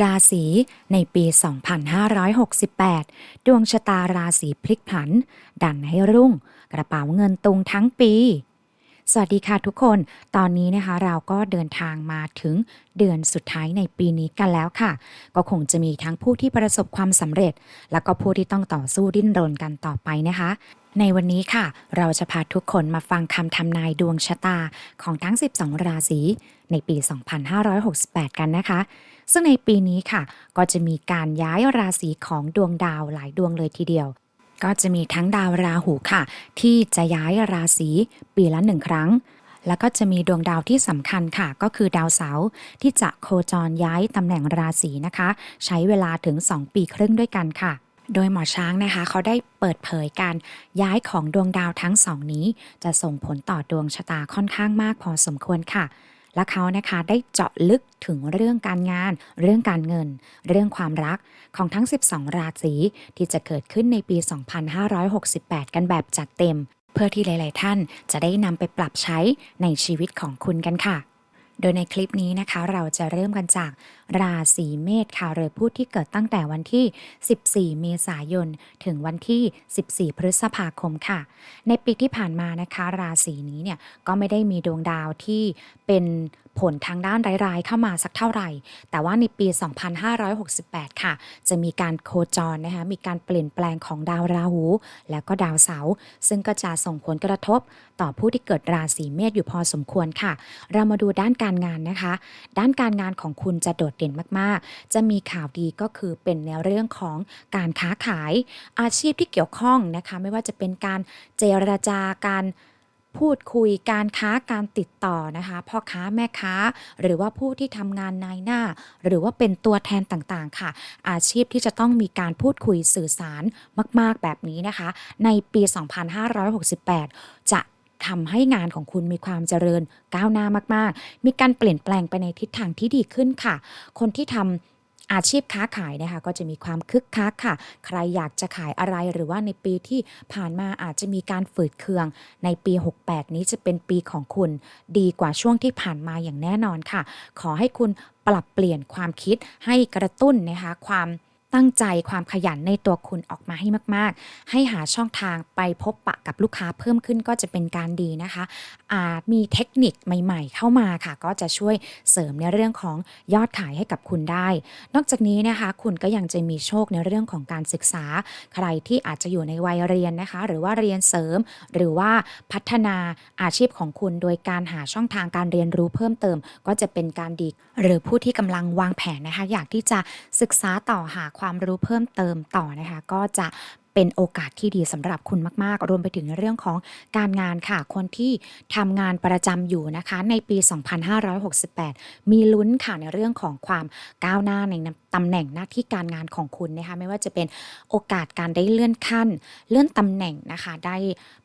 ราศีในปี 2568 ดวงชะตาราศีพลิกผัน ดันให้รุ่ง กระเป๋าเงินตุงทั้งปี สวัสดีค่ะทุกคน ตอนนี้นะคะเราก็เดินทางมาถึงเดือนสุดท้ายในปีนี้กันแล้วค่ะ ก็คงจะมีทั้งผู้ที่ประสบความสำเร็จ แล้วก็ผู้ที่ต้องต่อสู้ดิ้นรนกันต่อไปนะคะในวันนี้ค่ะ เราจะพาทุกคนมาฟังคำทำนายดวงชะตาของทั้ง 12 ราศี ในปี 2568 กันนะคะ ซึ่งในปีนี้ค่ะ ก็จะมีการย้ายราศีของดวงดาวหลายดวงเลยทีเดียว ก็จะมีทั้งดาวราหูค่ะ ที่จะย้ายราศีปีละหนึ่งครั้ง แล้วก็จะมีดวงดาวที่สำคัญค่ะ ก็คือดาวเสาร์ที่จะโคจรย้ายตำแหน่งราศีนะคะ ใช้เวลาถึง 2 ปีครึ่งด้วยกันค่ะโดยหมอช้างนะคะเขาได้เปิดเผยการย้ายของดวงดาวทั้งสองนี้ จะส่งผลต่อดวงชะตาค่อนข้างมากพอสมควรค่ะ และเขานะคะได้เจาะลึกถึงเรื่องการงาน เรื่องการเงิน เรื่องความรักของทั้ง 12 ราศีที่จะเกิดขึ้นในปี 2568 กันแบบจัดเต็ม เพื่อที่หลาย ๆ ท่านจะได้นำไปปรับใช้ในชีวิตของคุณกันค่ะ โดยในคลิปนี้นะคะเราจะเริ่มกันจาก ราศีเมษค่ะหรือผู้ที่เกิดตั้งแต่วันที่ 14 เมษายน ถึงวันที่ 14 พฤษภาคมค่ะ ในปีที่ผ่านมานะคะ ราศีนี้เนี่ยก็ไม่ได้มีดวงดาวที่เป็นผลทางด้านร้ายๆ เข้ามาสักเท่าไหร่ แต่ว่าในปี 2568 ค่ะ จะมีการโคจรนะคะ มีการเปลี่ยนแปลงของดาวราหู แล้วก็ดาวเสาร์ซึ่งก็จะส่งผลกระทบต่อผู้ที่เกิดราศีเมษอยู่พอสมควรค่ะ เรามาดูด้านการงานนะคะ ด้านการงานของคุณจะโดดเด่นมากๆ จะมีข่าวดีก็คือเป็นในเรื่องของการค้าขายอาชีพที่เกี่ยวข้องนะคะ ไม่ว่าจะเป็นการเจรจาการพูดคุยการค้าการติดต่อนะคะพ่อค้าแม่ค้า หรือว่าผู้ที่ทำงานนายหน้า หรือว่าเป็นตัวแทนต่างๆ ค่ะ อาชีพที่จะต้องมีการพูดคุยสื่อสารมาก ๆ แบบนี้นะคะ ในปี 2568 จะ ทำให้งานของคุณมีความเจริญก้าวหน้ามากๆ มีการเปลี่ยนแปลงไปในทิศทางที่ดีขึ้นค่ะ คนที่ทำอาชีพค้าขายนะคะก็จะมีความคึกคักค่ะ ใครอยากจะขายอะไรหรือว่าในปีที่ผ่านมาอาจจะมีการฝืดเคือง ในปี 68 นี้จะเป็นปีของคุณ ดีกว่าช่วงที่ผ่านมาอย่างแน่นอนค่ะ ขอให้คุณปรับเปลี่ยนความคิดให้กระตุ้นนะคะความ ตั้งใจความขยันในตัวคุณออกมาให้มาก ๆ ให้หาช่องทางไปพบปะกับลูกค้าเพิ่มขึ้นก็จะเป็นการดีนะคะอาจมีเทคนิคใหม่ ๆ เข้ามาค่ะ ก็จะช่วยเสริมในเรื่องของยอดขายให้กับคุณได้ นอกจากนี้นะคะ คุณก็ยังจะมีโชคในเรื่องของการศึกษา ใครที่อาจจะอยู่ในวัยเรียนนะคะ หรือว่าเรียนเสริม หรือว่าพัฒนาอาชีพของคุณ โดยการหาช่องทางการเรียนรู้เพิ่มเติม ก็จะเป็นการดี หรือผู้ที่กำลังวางแผนนะคะ อยากที่จะศึกษาต่อหาความรู้เพิ่มเติมต่อนะคะ ก็จะเป็นโอกาสที่ดีสำหรับคุณมาก ๆ รวมไปถึงเรื่องของการงานค่ะ คนที่ทำงานประจำอยู่นะคะ ในปี 2568 มีลุ้นค่ะในเรื่องของความก้าวหน้าใน ตำแหน่งหน้าที่การงานของคุณนะคะไม่ว่าจะเป็นโอกาสการได้เลื่อนขั้น เลื่อนตำแหน่งนะคะ ได้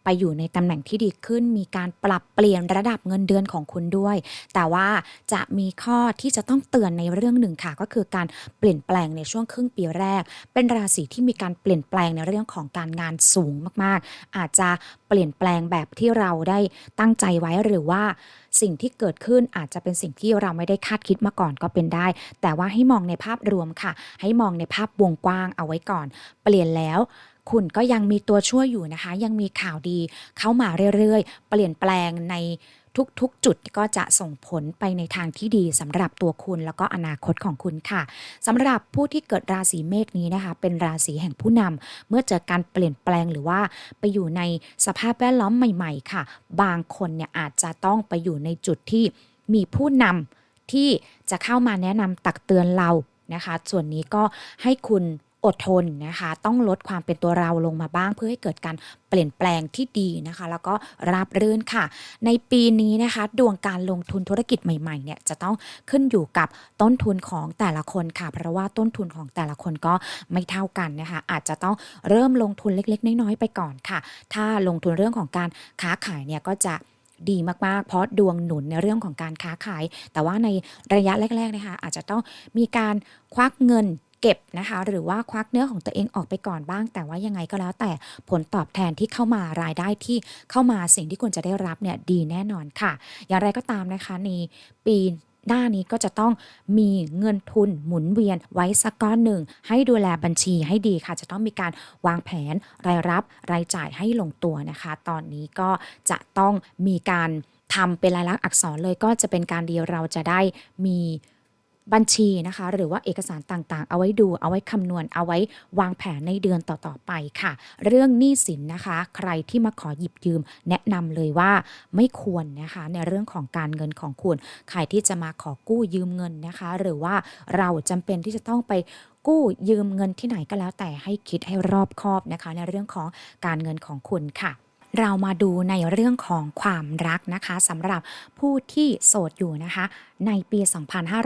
ไปอยู่ในตำแหน่งที่ดีขึ้น มีการปรับเปลี่ยนระดับเงินเดือนของคุณด้วย แต่ว่าจะมีข้อที่จะต้องเตือนในเรื่องหนึ่งค่ะ ก็คือการเปลี่ยนแปลงในช่วงครึ่งปีแรก เป็นราศีที่มีการเปลี่ยนแปลงในเรื่องของการงานสูงมากๆ อาจจะเปลี่ยนแปลงแบบที่เราได้ตั้งใจไว้หรือว่าสิ่งที่เกิดขึ้นอาจจะเป็นสิ่งที่เราไม่ได้คาดคิดมาก่อนก็เป็นได้ แต่ว่าให้มองในภาพรวมค่ะ ให้มองในภาพวงกว้างเอาไว้ก่อน เปลี่ยนแล้วคุณก็ยังมีตัวช่วยอยู่นะคะ ยังมีข่าวดีเข้ามาเรื่อยๆ เปลี่ยนแปลงในทุกๆ จุดก็จะส่งผลไปในทางที่ดีสำหรับตัวคุณแล้วก็อนาคตของคุณค่ะสำหรับผู้ที่เกิดราศีเมษนี้นะคะ เป็นราศีแห่งผู้นำเมื่อเจอการเปลี่ยนแปลงหรือว่าไปอยู่ในสภาพแวดล้อมใหม่ ๆ ค่ะ บางคนเนี่ยอาจจะต้องไปอยู่ในจุดที่มีผู้นำที่จะเข้ามาแนะนำตักเตือนเรา นะคะ ส่วนนี้ก็ให้คุณอดทนนะคะ ต้องลดความเป็นตัวเราลงมาบ้าง เพื่อให้เกิดการเปลี่ยนแปลงที่ดีนะคะ แล้วก็ราบรื่นค่ะ ในปีนี้นะคะ ดวงการลงทุนธุรกิจใหม่ๆเนี่ยจะต้องขึ้นอยู่กับต้นทุนของแต่ละคนค่ะ เพราะว่าต้นทุนของแต่ละคนก็ไม่เท่ากันนะคะ อาจจะต้องเริ่มลงทุนเล็ก ๆ น้อยๆไปก่อนค่ะ ถ้าลงทุนเรื่องของการค้าขายเนี่ยก็จะ ดีมากๆ เพราะดวงหนุนในเรื่องของการค้าขาย แต่ว่าในระยะแรกๆนะคะอาจจะต้องมีการควักเงินเก็บนะคะหรือว่าควักเนื้อของตัวเองออกไปก่อนบ้าง แต่ว่ายังไงก็แล้วแต่ผลตอบแทนที่เข้ามารายได้ที่เข้ามาสิ่งที่คุณจะได้รับเนี่ยดีแน่นอนค่ะ อย่างไรก็ตามนะคะในปี หน้านี้ก็จะต้องมีเงินทุนหมุนเวียนไว้สักก้อนหนึ่ง ให้ดูแลบัญชีให้ดีค่ะ จะต้องมีการวางแผนรายรับรายจ่ายให้ลงตัวนะคะ ตอนนี้ก็จะต้องมีการทำเป็นลายลักษณ์อักษรเลยก็จะเป็นการดีเราจะได้มี บัญชีนะคะ หรือว่าเอกสารต่างๆ เอาไว้ดูเอาไว้คำนวณเอาไว้วางแผนในเดือนต่อๆไปค่ะ เรื่องหนี้สินนะคะ ใครที่มาขอหยิบยืม แนะนำเลยว่าไม่ควรนะคะ ในเรื่องของการเงินของคุณ ใครที่จะมาขอกู้ยืมเงินนะคะ หรือว่าเราจำเป็นที่จะต้องไปกู้ยืมเงินที่ไหนก็แล้วแต่ให้คิดให้รอบคอบนะคะ ในเรื่องของการเงินของคุณค่ะ เรามาดูในเรื่องของความรักนะคะสำหรับผู้ที่โสดอยู่นะคะ ในปี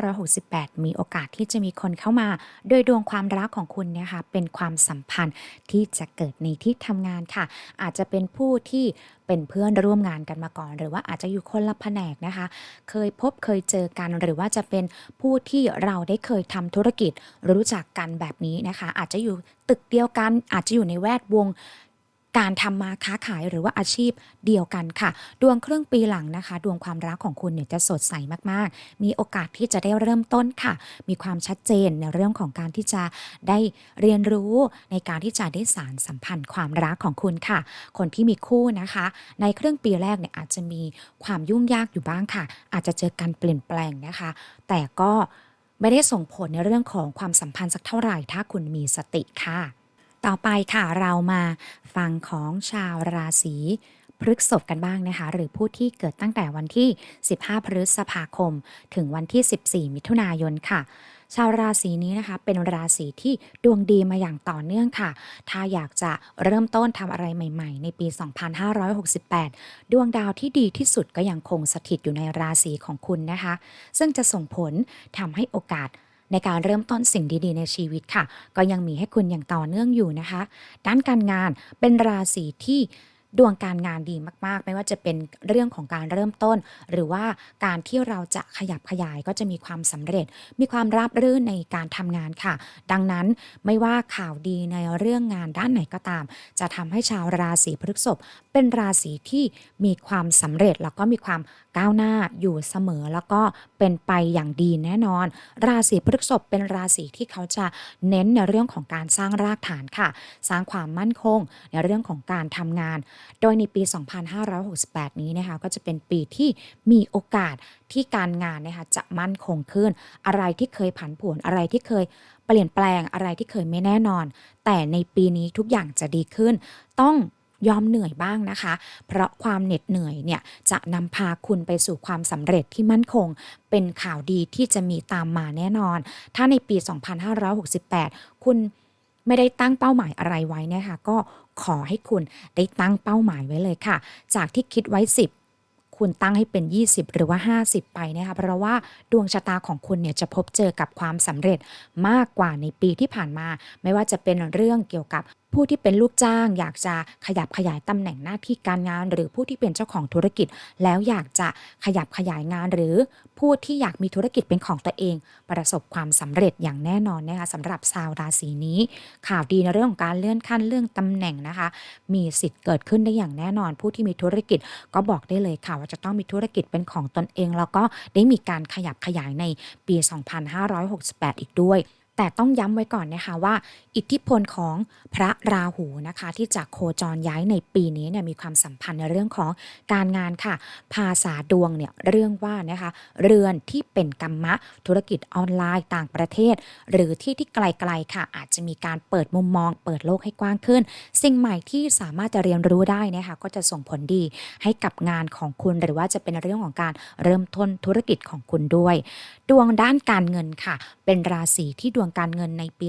2568 มีโอกาสที่จะมีคนเข้ามา โดยดวงความรักของคุณเนี่ยค่ะเป็นความสัมพันธ์ที่จะเกิดในที่ทำงานค่ะ อาจจะเป็นผู้ที่เป็นเพื่อนร่วมงานกันมาก่อน หรือว่าอาจจะอยู่คนละแผนกนะคะ เคยพบเคยเจอกัน หรือว่าจะเป็นผู้ที่เราได้เคยทำธุรกิจรู้จักกันแบบนี้นะคะ อาจจะอยู่ตึกเดียวกันอาจจะอยู่ในแวดวง การทำมาค้าขายหรือว่าอาชีพเดียวกันค่ะ ดวงครึ่งปีหลังนะคะ ดวงความรักของคุณเนี่ยจะสดใสมากๆ มีโอกาสที่จะได้เริ่มต้นค่ะ มีความชัดเจนในเรื่องของการที่จะได้เรียนรู้ในการที่จะได้สารสัมพันธ์ความรักของคุณค่ะ คนที่มีคู่นะคะ ในครึ่งปีแรกเนี่ยอาจจะมีความยุ่งยากอยู่บ้างค่ะ อาจจะเจอการเปลี่ยนแปลงนะคะ แต่ก็ไม่ได้ส่งผลในเรื่องของความสัมพันธ์สักเท่าไหร่ถ้าคุณมีสติค่ะ ต่อไปค่ะเรามาฟังของชาวราศีพฤกษภกันบ้างนะคะ หรือผู้ที่เกิดตั้งแต่วันที่ 15 พฤษภาคม ถึงวันที่ 14 มิถุนายนค่ะ ชาวราศีนี้นะคะ เป็นราศีที่ดวงดีมาอย่างต่อเนื่องค่ะ ถ้าอยากจะเริ่มต้นทำอะไรใหม่ ๆ ในปี 2568 ดวงดาวที่ดีที่สุดก็ยังคงสถิตอยู่ในราศีของคุณนะคะ ซึ่งจะส่งผลทำให้โอกาส ในการเริ่มต้นสิ่งดีๆ ในชีวิตค่ะ ก็ยังมีให้คุณอย่างต่อเนื่องอยู่นะคะ ด้านการงานเป็นราศีที่ดวงการงานดีมากๆ ไม่ว่าจะเป็นเรื่องของการเริ่มต้น หรือว่าการที่เราจะขยับขยายก็จะมีความสำเร็จ มีความราบรื่นในการทำงานค่ะ ดังนั้นไม่ว่าข่าวดีในเรื่องงานด้านไหนก็ตาม จะทำให้ชาวราศีพฤษภเป็นราศีที่มีความสำเร็จแล้วก็มีความ ก้าวหน้าอยู่เสมอแล้วก็เป็นไปอย่างดีแน่นอน ราศีพฤษภเป็นราศีที่เขาจะเน้นในเรื่องของการสร้างรากฐานค่ะ สร้างความมั่นคงในเรื่องของการทำงาน โดยในปี 2568 นี้นะคะก็จะเป็นปีที่มีโอกาสที่การงานนะคะจะมั่นคงขึ้น อะไรที่เคยผันผวนอะไรที่เคยเปลี่ยนแปลงอะไรที่เคยไม่แน่นอน แต่ในปีนี้ทุกอย่างจะดีขึ้น ต้อง ยอมเหนื่อยบ้างนะคะ เพราะความเหน็ดเหนื่อยเนี่ยจะนำพาคุณไปสู่ความสำเร็จที่มั่นคง เป็นข่าวดีที่จะมีตามมาแน่นอน ถ้าในปี 2568 คุณไม่ได้ตั้งเป้าหมายอะไรไว้นะคะ ก็ขอให้คุณได้ตั้งเป้าหมายไว้เลยค่ะ จากที่คิดไว้ 10คุณตั้งให้เป็น 20 หรือว่า 50 ไปนะคะ เพราะว่าดวงชะตาของคุณเนี่ยจะพบเจอกับความสำเร็จมากกว่าในปีที่ผ่านมา ไม่ว่าจะเป็นเรื่องเกี่ยวกับ ผู้ที่เป็นลูกจ้าง อยากจะขยับขยายตำแหน่งหน้าที่การงาน หรือผู้ที่เป็นเจ้าของธุรกิจ แล้วอยากจะขยับขยายงาน หรือผู้ที่อยากมีธุรกิจเป็นของตัวเอง ประสบความสำเร็จอย่างแน่นอนนะคะสำหรับชาวราศีนี้ ข่าวดีในเรื่องของการเลื่อนขั้นเรื่องตำแหน่งนะคะ มีสิทธิ์เกิดขึ้นได้อย่างแน่นอน ผู้ที่มีธุรกิจก็บอกได้เลยค่ะว่าจะต้องมีธุรกิจเป็นของตนเอง แล้วก็ได้มีการขยับขยายในปี 2568 อีกด้วย แต่ต้องย้ำไว้ก่อนนะคะว่า อิทธิพลของพระราหูนะคะ ที่จะโคจรย้ายในปีนี้เนี่ยมีความสัมพันธ์ในเรื่องของการงานค่ะ ภาษาดวงเนี่ยเรื่องว่านะคะเรือนที่เป็นกรรมะธุรกิจออนไลน์ต่างประเทศ หรือที่ที่ไกลๆค่ะ อาจจะมีการเปิดมุมมอง เปิดโลกให้กว้างขึ้น สิ่งใหม่ที่สามารถจะเรียนรู้ได้นะคะก็จะส่งผลดีให้กับงานของคุณหรือว่าจะเป็นเรื่องของการเริ่มต้นธุรกิจของคุณด้วย ดวงด้านการเงินค่ะ เป็นราศีที่ดวงการเงินในปี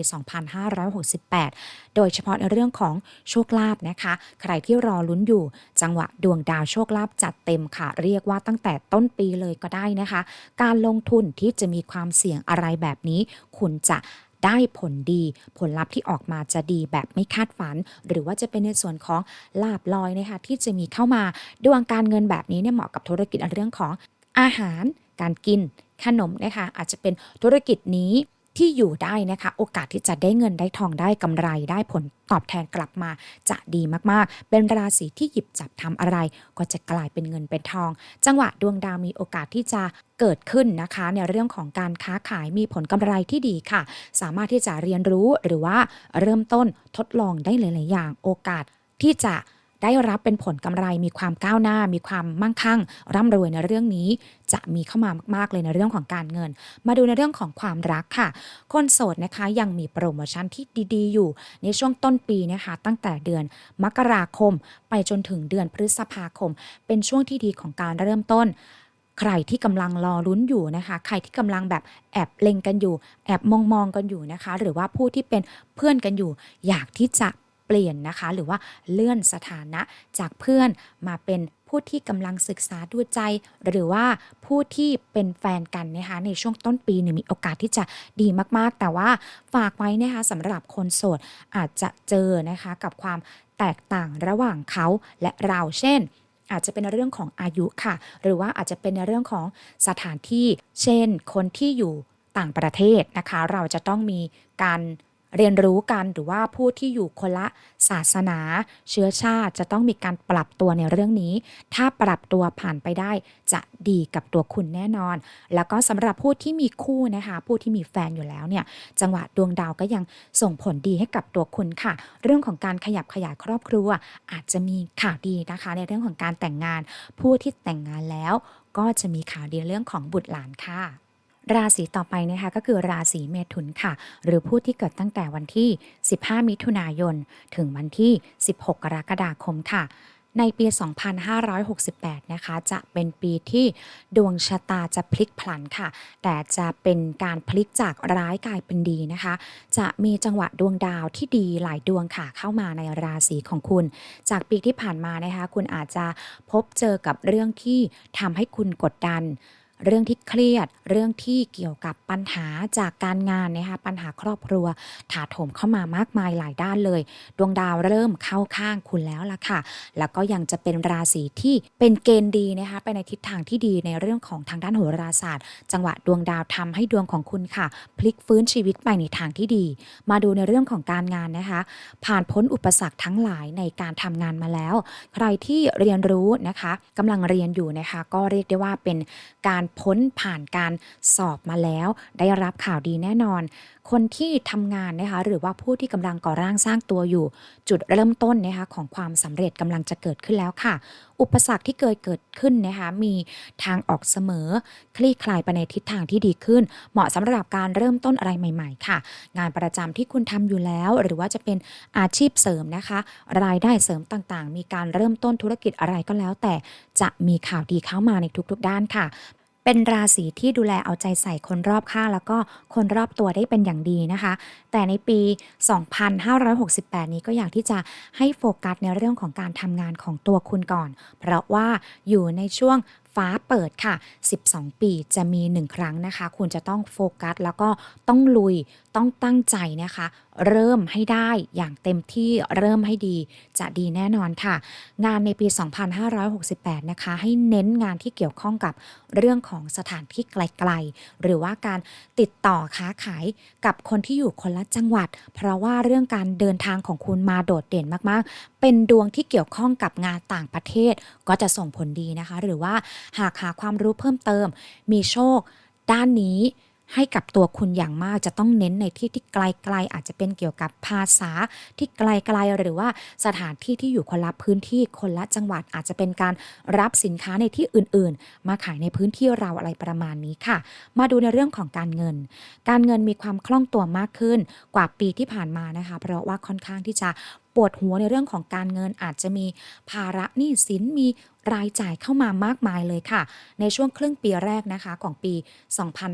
2568 โดยเฉพาะในเรื่องของโชคลาภนะคะ ใครที่รอลุ้นอยู่ จังหวะดวงดาวโชคลาภจัดเต็มค่ะ เรียกว่าตั้งแต่ต้นปีเลยก็ได้นะคะ การลงทุนที่จะมีความเสี่ยงอะไรแบบนี้ คุณจะได้ผลดีผลลัพธ์ที่ออกมาจะดีแบบไม่คาดฝัน หรือว่าจะเป็นในส่วนของลาบลอยนะคะที่จะมีเข้ามาดวงการเงินแบบนี้เนี่ยเหมาะกับธุรกิจในเรื่องของอาหาร การกิน ขนมนะคะอาจจะเป็นธุรกิจนี้ที่อยู่ได้นะคะ โอกาสที่จะได้เงินได้ทองได้กำไรได้ผลตอบแทนกลับมาจะดีมากๆ เป็นราศีที่หยิบจับทำอะไร ก็จะกลายเป็นเงินเป็นทอง จังหวะดวงดาวมีโอกาสที่จะเกิดขึ้นนะคะ ในเรื่องของการค้าขายมีผลกำไรที่ดีค่ะ สามารถที่จะเรียนรู้หรือว่าเริ่มต้นทดลองได้หลาย ๆ อย่าง โอกาสที่จะ ได้รับเป็นผลกำไรมีความก้าวหน้า มีความมั่งคั่ง ร่ำรวยในเรื่องนี้ จะมีเข้ามามากๆเลยในเรื่องของการเงิน มาดูในเรื่องของความรักค่ะ คนโสดนะคะยังมีโปรโมชั่นที่ดีๆ อยู่ ในช่วงต้นปีนะคะตั้งแต่เดือนมกราคม ไปจนถึงเดือนพฤษภาคม เป็นช่วงที่ดีของการเริ่มต้นใครที่กำลังรอลุ้นอยู่นะคะ ใครที่กำลังแบบแอบเล็งกันอยู่ แอบมองมองกันอยู่นะคะ หรือว่าผู้ที่เป็นเพื่อนกันอยู่ อยากที่จะ เปลี่ยนนะคะ หรือว่าเลื่อนสถานะจากเพื่อนมาเป็นผู้ที่กำลังศึกษาดูใจ หรือว่าผู้ที่เป็นแฟนกันนะคะในช่วงต้นปีเนี่ยมีโอกาสที่จะดีมากๆ แต่ว่าฝากไว้นะคะสำหรับคนโสดอาจจะเจอนะคะกับความแตกต่างระหว่างเขาและเราเช่นอาจจะเป็นเรื่องของอายุค่ะ หรือว่าอาจจะเป็นในเรื่องของสถานที่ เช่น คนที่อยู่ต่างประเทศนะคะ เราจะต้องมีการ เรียนรู้กันหรือว่าผู้ที่อยู่คนละศาสนา เชื้อชาติจะต้องมีการปรับตัวในเรื่องนี้ ถ้าปรับตัวผ่านไปได้จะดีกับตัวคุณแน่นอน แล้วก็สำหรับผู้ที่มีคู่นะคะ ผู้ที่มีแฟนอยู่แล้วเนี่ย จังหวะดวงดาวก็ยังส่งผลดีให้กับตัวคุณค่ะ เรื่องของการขยับขยายครอบครัว อาจจะมีข่าวดีนะคะ ในเรื่องของการแต่งงาน ผู้ที่แต่งงานแล้ว ก็จะมีข่าวดีเรื่องของบุตรหลานค่ะ ราศีต่อไปนะคะก็คือราศีเมถุนค่ะ หรือผู้ที่เกิดตั้งแต่วันที่ 15 มิถุนายน ถึงวันที่ 16 กรกฎาคมค่ะในปี 2568 นะคะ จะเป็นปีที่ดวงชะตาจะพลิกผลันค่ะ แต่จะเป็นการพลิกจากร้ายกลายเป็นดีนะคะ จะมีจังหวะดวงดาวที่ดีหลายดวงค่ะ เข้ามาในราศีของคุณ จากปีที่ผ่านมานะคะ คุณอาจจะพบเจอกับเรื่องที่ทำให้คุณกดดัน เรื่องที่เครียด เรื่องที่เกี่ยวกับปัญหาจากการงานนะคะปัญหาครอบครัว ถาโถมเข้ามามากมายหลายด้านเลย ดวงดาวเริ่มเข้าข้างคุณแล้วล่ะค่ะ แล้วก็ยังจะเป็นราศีที่เป็นเกณฑ์ดีนะคะไปในทิศทางที่ดีในเรื่องของทางด้านโหราศาสตร์ จังหวะดวงดาวทำให้ดวงของคุณค่ะ พลิกฟื้นชีวิตไปในทางที่ดี มาดูในเรื่องของการงานนะคะ ผ่านพ้นอุปสรรคทั้งหลายในการทำงานมาแล้ว ใครที่เรียนรู้นะคะกำลังเรียนอยู่นะคะ ก็เรียกได้ว่าเป็นการพ้นผ่านการสอบมาแล้ว ได้รับข่าวดีแน่นอน คนที่ทำงานนะคะหรือว่าผู้ที่กำลังก่อร่างสร้างตัวอยู่ จุดเริ่มต้นนะคะของความสำเร็จกำลังจะเกิดขึ้นแล้วค่ะ อุปสรรคที่เคยเกิดขึ้นนะคะมีทางออกเสมอ คลี่คลายไปในทิศทางที่ดีขึ้น เหมาะสำหรับการเริ่มต้นอะไรใหม่ ๆ ค่ะ งานประจำที่คุณทำอยู่แล้ว หรือว่าจะเป็นอาชีพเสริมนะคะ รายได้เสริมต่างๆ มีการเริ่มต้นธุรกิจอะไรก็แล้ว แต่จะมีข่าวดีเข้ามาในทุกๆด้านค่ะ เป็นราศีที่ดูแลเอาใจใส่คนรอบข้างแล้วก็คนรอบตัวได้เป็นอย่างดีนะคะ แต่ในปี 2568 นี้ก็อยากที่จะให้โฟกัสในเรื่องของการทำงานของตัวคุณก่อน เพราะว่าอยู่ในช่วงฟ้าเปิดค่ะ 12 ปีจะมี 1 ครั้งนะคะ คุณจะต้องโฟกัส แล้วก็ต้องลุย ต้องตั้งใจนะคะ เริ่มให้ได้อย่างเต็มที่เริ่มให้ดี จะดีแน่นอนค่ะ งานในปี 2568 นะคะ ให้เน้นงานที่เกี่ยวข้องกับเรื่องของสถานที่ไกลๆ หรือว่าการติดต่อค้าขายกับคนที่อยู่คนละจังหวัด เพราะว่าเรื่องการเดินทางของคุณมาโดดเด่นมากๆเป็นดวงที่เกี่ยวข้องกับงานต่างประเทศ ก็จะส่งผลดีนะคะ หรือว่าหากหาความรู้เพิ่มเติม มีโชค ด้านนี้ให้กับตัวคุณอย่างมากจะต้องเน้นในที่ที่ไกลๆ อาจจะเป็นเกี่ยวกับภาษาที่ไกลๆ หรือว่าสถานที่ที่อยู่คนละพื้นที่คนละจังหวัดอาจจะเป็นการรับสินค้าในที่อื่นๆ มาขายในพื้นที่เราอะไรประมาณนี้ค่ะ มาดูในเรื่องของการเงิน การเงินมีความคล่องตัวมากขึ้นกว่าปีที่ผ่านมานะคะ เพราะว่าค่อนข้างที่จะปวดหัวในเรื่องของการเงินอาจจะมีภาระหนี้สินมีรายจ่ายเข้ามามากมายเลยค่ะ ในช่วงครึ่งปีแรกนะคะของปี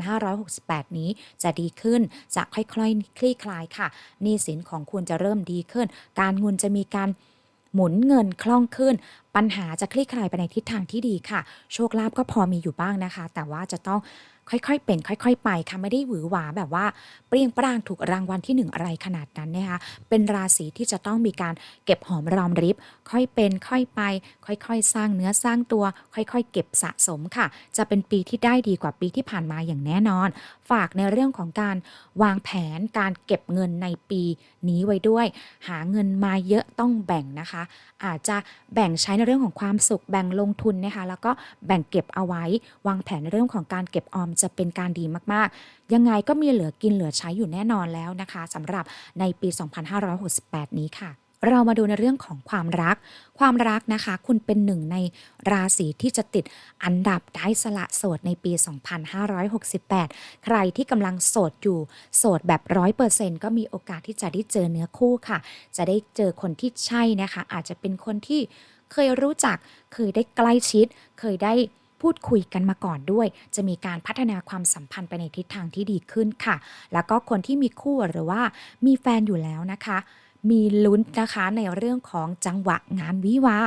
2568 นี้จะดีขึ้น จะค่อยๆคลี่คลายค่ะหนี้สินของคุณจะเริ่มดีขึ้น การเงินจะมีการหมุนเงินคล่องขึ้น ปัญหาจะคลี่คลายไปในทิศทางที่ดีค่ะ โชคลาภก็พอมีอยู่บ้างนะคะ แต่ว่าจะต้อง ค่อยๆเป็น ค่อยๆ ไปค่ะไม่ได้หวือหวาแบบว่าเปรี้ยงปร้างถูกรางวัลที่หนึ่งอะไรขนาดนั้นนะคะเป็นราศีที่จะต้องมีการเก็บหอมรอมริบ ค่อยเป็น ค่อยไป ค่อยๆ สร้างเนื้อสร้างตัว ค่อยๆ เก็บสะสมค่ะ จะเป็นปีที่ได้ดีกว่าปีที่ผ่านมาอย่างแน่นอน ฝากในเรื่องของการวางแผนการเก็บเงินในปีนี้ไว้ด้วย หาเงินมาเยอะต้องแบ่งนะคะ อาจจะแบ่งใช้ในเรื่องของความสุขแบ่งลงทุนนะคะแล้วก็แบ่งเก็บเอาไว้วางแผนในเรื่องของการเก็บออมจะเป็นการดีมากๆ ยังไงก็มีเหลือกินเหลือใช้อยู่แน่นอนแล้วนะคะสำหรับในปี 2568 นี้ค่ะเรามาดูในเรื่องของความรัก ความรักนะคะ คุณเป็นหนึ่งในราศีที่จะติดอันดับได้สละโสดในปี 2568 ใครที่กำลังโสดอยู่ โสดแบบร้อยเปอร์เซ็นก็มีโอกาสที่จะได้เจอเนื้อคู่ค่ะ จะได้เจอคนที่ใช่นะคะ อาจจะเป็นคนที่เคยรู้จัก เคยได้ใกล้ชิด เคยได้ พูดคุยกันมาก่อนด้วย จะมีการพัฒนาความสัมพันธ์ไปในทิศทางที่ดีขึ้นค่ะ แล้วก็คนที่มีคู่หรือว่ามีแฟนอยู่แล้วนะคะมีลุ้นนะคะในเรื่องของจังหวะงานวิวา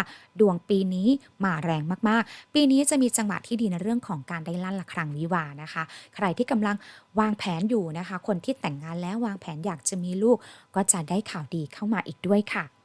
ดวงปีนี้มาแรงมากๆ ปีนี้จะมีจังหวะที่ดีในเรื่องของการได้ลั่นละครังวิวานะคะ ใครที่กำลังวางแผนอยู่นะคะ คนที่แต่งงานแล้ววางแผนอยากจะมีลูก ก็จะได้ข่าวดีเข้ามาอีกด้วยค่ะ